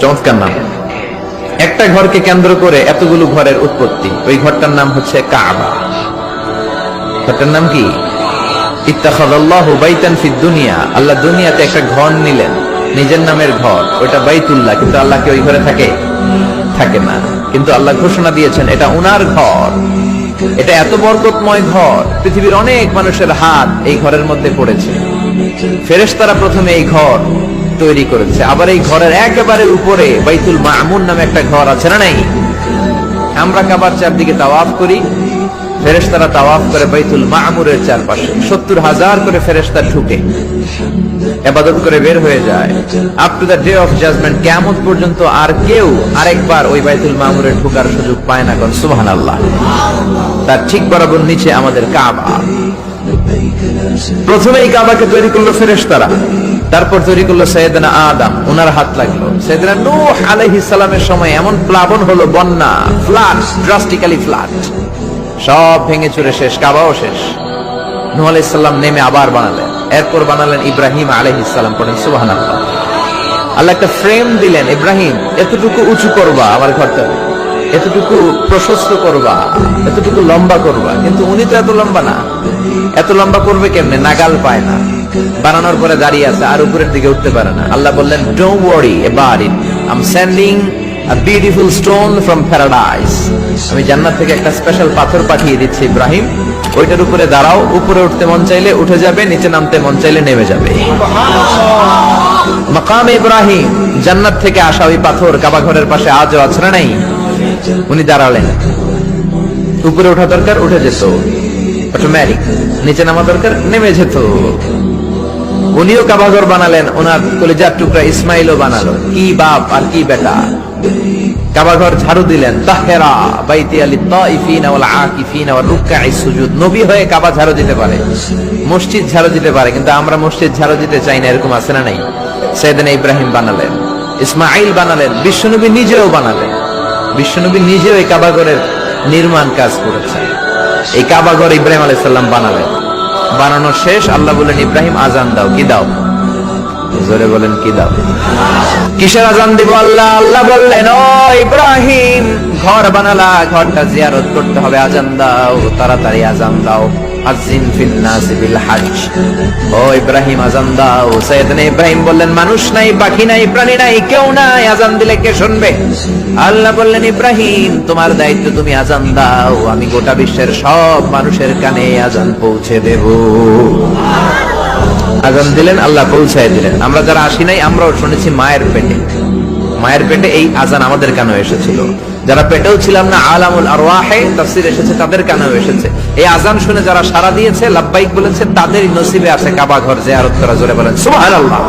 চমৎকার নাম। একটা ঘরকে কেন্দ্র করে এতগুলো ঘরের উৎপত্তি। ওই ঘরটার নাম হচ্ছে কাবা। ঘরটার নাম কি? ইত্তাখাদাল্লাহু বাইতান ফিদ দুনিয়া। আল্লাহ দুনিয়াতে একটা ঘর নিলেন। নিজের নামের ঘর। ওটা বাইতুল্লাহ। কিন্তু আল্লাহ কি ওই ঘরে থাকে? থাকে না। কিন্তু আল্লাহ ঘোষণা দিয়েছেন, এটা উনার ঘর। এটা এত বরকতময় ঘর। পৃথিবীর অনেক মানুষের হাত এই ঘরের মধ্যে পড়েছে। ফেরেশতারা প্রথমে এই ঘর তৈরি করেছে। আবার এই ঘরের একেবারে উপরে বাইতুল মামুন নামে একটা ঘর আছে না নাই? আমরা কাবার চারদিকে তাওয়াফ করি, ফেরেশতারা তাওয়াফ করে বাইতুল মামুরের চারপাশে। সত্তর হাজার করে ফেরেশতা ঢুকে, এবাদত করে বের হয়ে যায়। Up to the day of judgment কেমন পর্যন্ত আর কেউ আরেকবার ওই বাইতুল মামুরে ঢুকার সুযোগ পায় না কোন সুবহান আল্লাহ তার ঠিক বরাবর নিচে আমাদের কাবা। প্রথমে এই কাবাকে তৈরি করল ফেরেশতারা। তারপর তৈরি করল সৈয়দনা আদম। ওনার হাত লাগল। সৈয়দনা নূহ আলাইহিস সালামের সময় এমন প্লাবন হলো, বন্যা, ফ্লাড ড্রাস্টিক্যালি ফ্লাড। সব ভেঙে চুরে শেষ, কাবাও শেষ। নেমে আবার বানালেন। এরপর বানালেন ইব্রাহিম পড়েন আল্লাহ একটা ফ্রেম দিলেন, ইব্রাহিম, এতটুকু উঁচু করবা আমার ঘরটা। এতটুকু প্রশস্ত করবা। এতটুকু লম্বা করবা। কিন্তু উনি তো এত লম্বা না। এত লম্বা করবে কেমনে? নাগাল পায় না। বানানোর পরে দাঁড়িয়ে আছে, আর উপরের দিকে উঠতে পারে না। আল্লাহ বললেন ডোন্ট ওয়ারি এবার it am sending a beautiful stone from paradise. আমি জান্নাত থেকে একটা স্পেশাল পাথর পাঠিয়ে দিচ্ছি, ইব্রাহিম। ওইটার উপরে দাঁড়াও। উপরে উঠতে মন চাইলে উঠে যাবে, নিচে নামতে মন চাইলে নেমে যাবে। মাকাম ইব্রাহিম, জান্নাত থেকে আসা ওই পাথর কাবা ঘরের পাশে আজও আছে না নাই? উনি দাঁড়ালেন। উপরে ওঠা দরকার, উঠে যেত। অটোমেটিক নিচে নামা দরকার? নেমে যেত উনিও কাবাঘর বানালেন, ওনার কলিজার টুকরা ইসমাইলও বানালো। কি বাপ আর কি বেটা। কাবাঘর ঝাড়ু দিলেন, তাহেরা বাইতি আলি তাইফিনা ওয়াল আকিফিনা ওয়াল রুকআই সুজুদ। নবী হয়ে কাবা ঝাড়ু দিতে পারে। মসজিদ ঝাড়ু দিতে পারে, কিন্তু আমরা মসজিদ ঝাড়ু দিতে চাই না, এরকম আছে না নাই? সাইয়েদনা ইব্রাহিম বানালেন, ইসমাইল বানালেন, বিশ্বনবী নিজেও বানালেন। বিশ্বনবী নিজেও এই কাবাঘরের নির্মাণ কাজ করেছেন। এই কাবাঘর ইব্রাহিম আলাইসাল্লাম বানালেন। বানানো শেষ আল্লাহ বললেন ইব্রাহিম আজান দাও। কি দাও? জোরে বলেন, কি দাও কিসের আজান দিব আল্লাহ? আল্লাহ বললেন, ও ইব্রাহিম, ঘর বানালা, ঘরটা জিয়ারত করতে হবে, আজান দাও, তাড়াতাড়ি আজান দাও। ইব্রাহিম দাও। বললেন, মানুষ নাই নাই নাই, কেউ নাই, আজান দিলে কে শুনবে? আল্লাহ বললেন, ইব্রাহিম, তোমার দায়িত্ব তুমি আজান দাও, আমি গোটা বিশ্বের সব মানুষের কানে আজান পৌঁছে দেব। আজান দিলেন, আল্লাহ পৌঁছায় দিলেন। আমরা যারা আসি নাই, আমরাও শুনেছি মায়ের পেটে। মায়ের পেটে এই আজান আমাদের কেন এসেছিল। যারা পেটেও ছিলাম না, আলামুল আর তাফসির এসেছে, তাদের কেন এসেছে। এই আজান শুনে যারা সারা দিয়েছে লাব্বাইক বলেছে তাদেরই নসিবে আছে কাবা ঘর আরত করা। জোরে বলেন আল্লাহ